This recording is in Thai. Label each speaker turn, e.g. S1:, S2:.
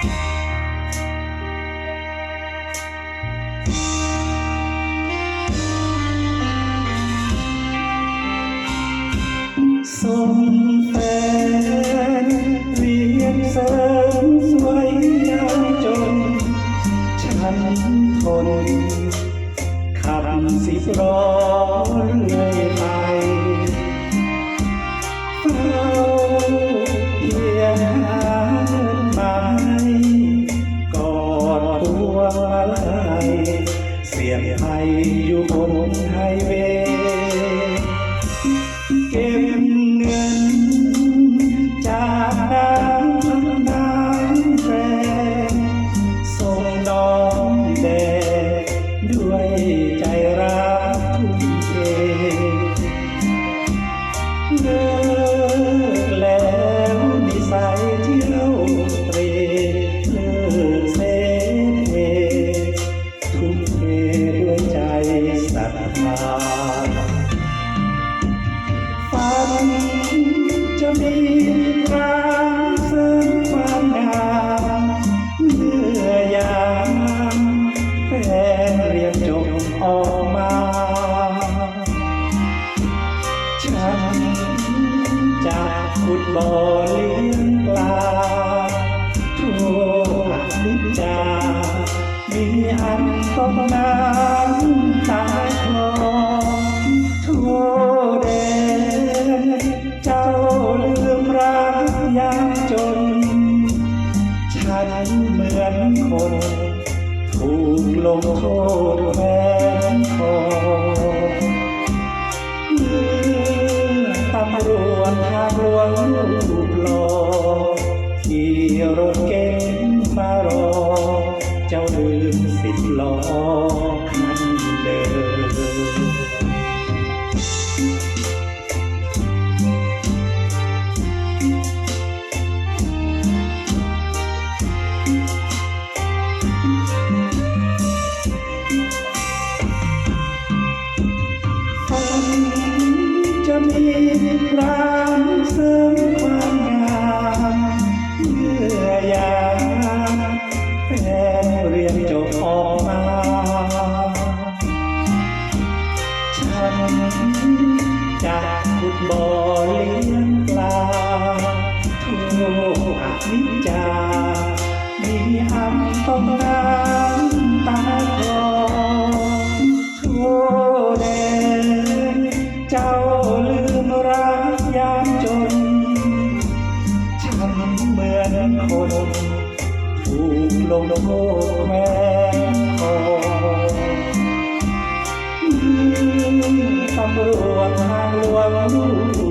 S1: ส่งแฟนเรียนเสริมสวยยามจน ฉันทนขับสิบล้อเรื่อยไป อยู่บนไฮเวย์เก็บเงินจากน้ำน้ำแรงส่งน้องแดงด้วยใจรักทุ่มเทเลิกแล้วนิสัย ฝันจะมีรักเสริมความงามเมื่อยามแฟนเรียนจบออกมา ฉันจะขุดบ่อเลี้ยงปลาทั่วนิจามีอันต้องน้ำตาคลอ ฉันเหมือนคนถูกลงโทษแฟนคอตำรวจทางหลวงรูปหล่อขี่รถเก๋งมารอ เจ้าลืมสิบล้อคันเดิม มีร้านเสริมความ ลงโทษแม่คอตำรวจทางหลวงรูปหล่อ